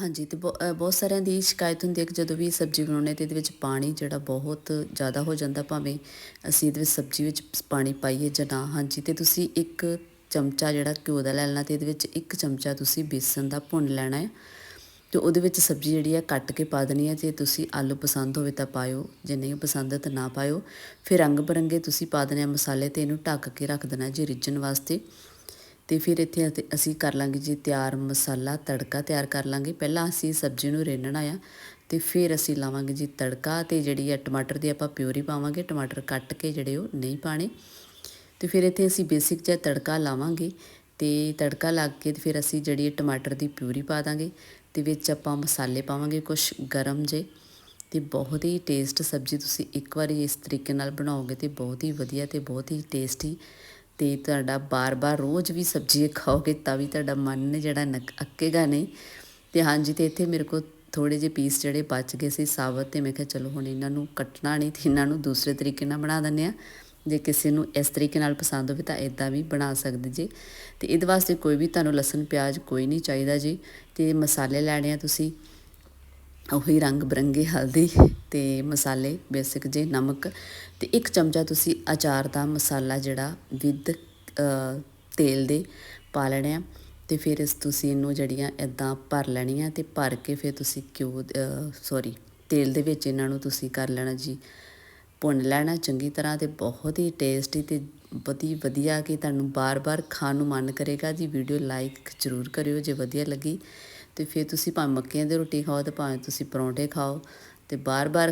ਹਾਂਜੀ, ਤੇ ਬਹੁ- ਬਹੁਤ ਸਾਰਿਆਂ ਦੀ ਸ਼ਿਕਾਇਤ ਹੁੰਦੀ ਹੈ ਕਿ ਜਦੋਂ ਵੀ ਸਬਜ਼ੀ ਬਣਾਉਂਦੇ ਤੇ ਇਹਦੇ ਵਿੱਚ ਪਾਣੀ ਜਿਹੜਾ ਬਹੁਤ ਜ਼ਿਆਦਾ ਹੋ ਜਾਂਦਾ, ਭਾਵੇਂ ਅਸੀਂ ਇਹਦੇ ਵਿੱਚ ਸਬਜ਼ੀ ਵਿੱਚ ਪਾਣੀ ਪਾਈਏ ਜਾਂ ਨਾ। ਹਾਂਜੀ, ਤੇ ਤੁਸੀਂ ਇੱਕ ਚਮਚਾ ਜਿਹੜਾ ਘਿਓ ਦਾ ਲੈ ਲੈਣਾ ਤੇ ਇਹਦੇ ਵਿੱਚ ਇੱਕ ਚਮਚਾ ਤੁਸੀਂ ਬੇਸਨ ਦਾ ਭੁੰਨ ਲੈਣਾ ਹੈ ਤੇ ਉਹਦੇ ਵਿੱਚ ਸਬਜ਼ੀ ਜਿਹੜੀ ਆ ਕੱਟ ਕੇ ਪਾ ਦੇਣੀ ਹੈ। ਜੇ ਤੁਸੀਂ ਆਲੂ ਪਸੰਦ ਹੋਵੇ ਤਾਂ ਪਾਇਓ, ਜੇ ਨਹੀਂ ਪਸੰਦ ਤਾਂ ਨਾ ਪਾਇਓ। ਫਿਰ ਰੰਗ ਬਰੰਗੇ ਤੁਸੀਂ ਪਾ ਦੇਣੇ ਆ ਮਸਾਲੇ ਤੇ ਇਹਨੂੰ ਢੱਕ ਕੇ ਰੱਖ ਦੇਣਾ ਜੀ ਰਿੱਝਣ ਵਾਸਤੇ। ਤੇ ਫਿਰ ਇੱਥੇ ਅਸੀਂ ਕਰ ਲਾਂਗੇ ਜੀ ਤਿਆਰ ਮਸਾਲਾ, ਤੜਕਾ ਤਿਆਰ ਕਰ ਲਾਂਗੇ। ਪਹਿਲਾਂ ਅਸੀਂ ਸਬਜ਼ੀ ਨੂੰ ਰੇਨਣਾ ਆ ਤੇ ਫਿਰ ਅਸੀਂ ਲਾਵਾਂਗੇ ਜੀ ਤੜਕਾ ਤੇ ਜਿਹੜੀ ਆ ਟਮਾਟਰ ਦੀ ਆਪਾਂ ਪਿਊਰੀ ਪਾਵਾਂਗੇ, ਟਮਾਟਰ ਕੱਟ ਕੇ ਜਿਹੜੇ ਉਹ ਨਹੀਂ ਪਾਣੇ ਤੇ ਫਿਰ ਇੱਥੇ ਅਸੀਂ ਬੇਸਿਕ ਜਿਹਾ ਤੜਕਾ ਲਾਵਾਂਗੇ ਤੇ ਤੜਕਾ ਲਾ ਕੇ ਫਿਰ ਅਸੀਂ ਜਿਹੜੀ ਇਹ ਟਮਾਟਰ ਦੀ ਪਿਊਰੀ ਪਾ ਦਾਂਗੇ ਤੇ ਵਿੱਚ ਆਪਾਂ ਮਸਾਲੇ ਪਾਵਾਂਗੇ ਕੁਝ ਗਰਮ ਜੇ ਤੇ ਬਹੁਤ ਹੀ ਟੇਸਟ ਸਬਜ਼ੀ ਤੁਸੀਂ ਇੱਕ ਵਾਰੀ ਇਸ ਤਰੀਕੇ ਨਾਲ ਬਣਾਓਗੇ ਤੇ ਬਹੁਤ ਹੀ ਵਧੀਆ ਤੇ ਬਹੁਤ ਹੀ ਟੇਸਟੀ ਤੇ ਤੁਹਾਡਾ ਬਾਰ-ਬਾਰ ਰੋਜ਼ ਵੀ ਸਬਜ਼ੀ ਖਾਓਗੇ, ਤਾਂ ਵੀ ਤੁਹਾਡਾ ਮਨ ਜਿਹੜਾ ਨਕ, ਅੱਕੇਗਾ ਨਹੀਂ। ਤੇ ਹਾਂਜੀ, ਤੇ ਇੱਥੇ ਮੇਰੇ ਕੋਲ ਥੋੜੇ ਜਿਹੇ ਪੀਸ ਜਿਹੜੇ ਬਚ ਗਏ ਸੀ ਸਾਬਤ ਤੇ ਮੈਂ ਕਿਹਾ ਚਲੋ ਹੁਣ ਇਹਨਾਂ ਨੂੰ ਕੱਟਣਾ ਨਹੀਂ ਤੇ ਇਹਨਾਂ ਨੂੰ ਦੂਸਰੇ ਤਰੀਕੇ ਨਾਲ ਬਣਾ ਦਿੰਦੇ ਆ ਜੇ ਕਿਸੇ ਨੂੰ ਇਸ ਤਰੀਕੇ ਨਾਲ ਪਸੰਦ ਹੋਵੇ ਤਾਂ ਇਦਾਂ ਵੀ ਬਣਾ ਸਕਦੇ ਜੀ। ਤੇ ਇਹਦੇ ਵਾਸਤੇ ਕੋਈ ਵੀ ਤੁਹਾਨੂੰ ਲਸਣ, ਪਿਆਜ਼ ਕੋਈ ਨਹੀਂ ਚਾਹੀਦਾ ਜੀ। ਤੇ ਮਸਾਲੇ ਲੈਣੇ ਆ ਤੁਸੀਂ। ਉਹੀ ਰੰਗ ਬਰੰਗੇ, ਹਲਦੀ ਤੇ ਮਸਾਲੇ, ਬੇਸਿਕ ਜੇ ਨਮਕ ਤੇ ਇੱਕ ਚਮਚਾ ਤੁਸੀਂ ਅਚਾਰ ਦਾ ਮਸਾਲਾ ਜਿਹੜਾ ਵਿਦ ਤੇਲ ਦੇ ਪਾ ਲੈਣੇ ਆ ਤੇ ਫਿਰ ਇਸ ਤੁਸੀਂ ਇਹਨੂੰ ਜਿਹੜੀਆਂ ਇਦਾਂ ਭਰ ਲੈਣੀਆਂ ਤੇ ਭਰ ਕੇ ਫਿਰ ਤੁਸੀਂ ਘਿਓ ਸੌਰੀ ਤੇਲ ਦੇ ਵਿੱਚ ਇਹਨਾਂ ਨੂੰ ਤੁਸੀਂ ਕਰ ਲੈਣਾ ਜੀ। ਭੁੰਨ ਲੈਣਾ ਚੰਗੀ ਤਰ੍ਹਾਂ ਤੇ ਬਹੁਤ ਹੀ ਟੇਸਟੀ ਤੇ ਬਤੀ ਵਧੀਆ ਕਿ ਤੁਹਾਨੂੰ ਬਾਰ-ਬਾਰ ਖਾਣ ਨੂੰ ਮਨ ਕਰੇਗਾ ਜੀ। ਵੀਡੀਓ ਲਾਈਕ ਜ਼ਰੂਰ ਕਰਿਓ ਜੇ ਵਧੀਆ ਲੱਗੀ। ਤੇ ਫਿਰ ਤੁਸੀਂ ਭਾਵੇਂ ਮੱਕੀਆਂ ਦੀ ਰੋਟੀ ਖਾਓ ਤੇ ਭਾਵੇਂ ਤੁਸੀਂ ਪਰੌਂਠੇ ਖਾਓ ਤੇ ਬਾਰ-ਬਾਰ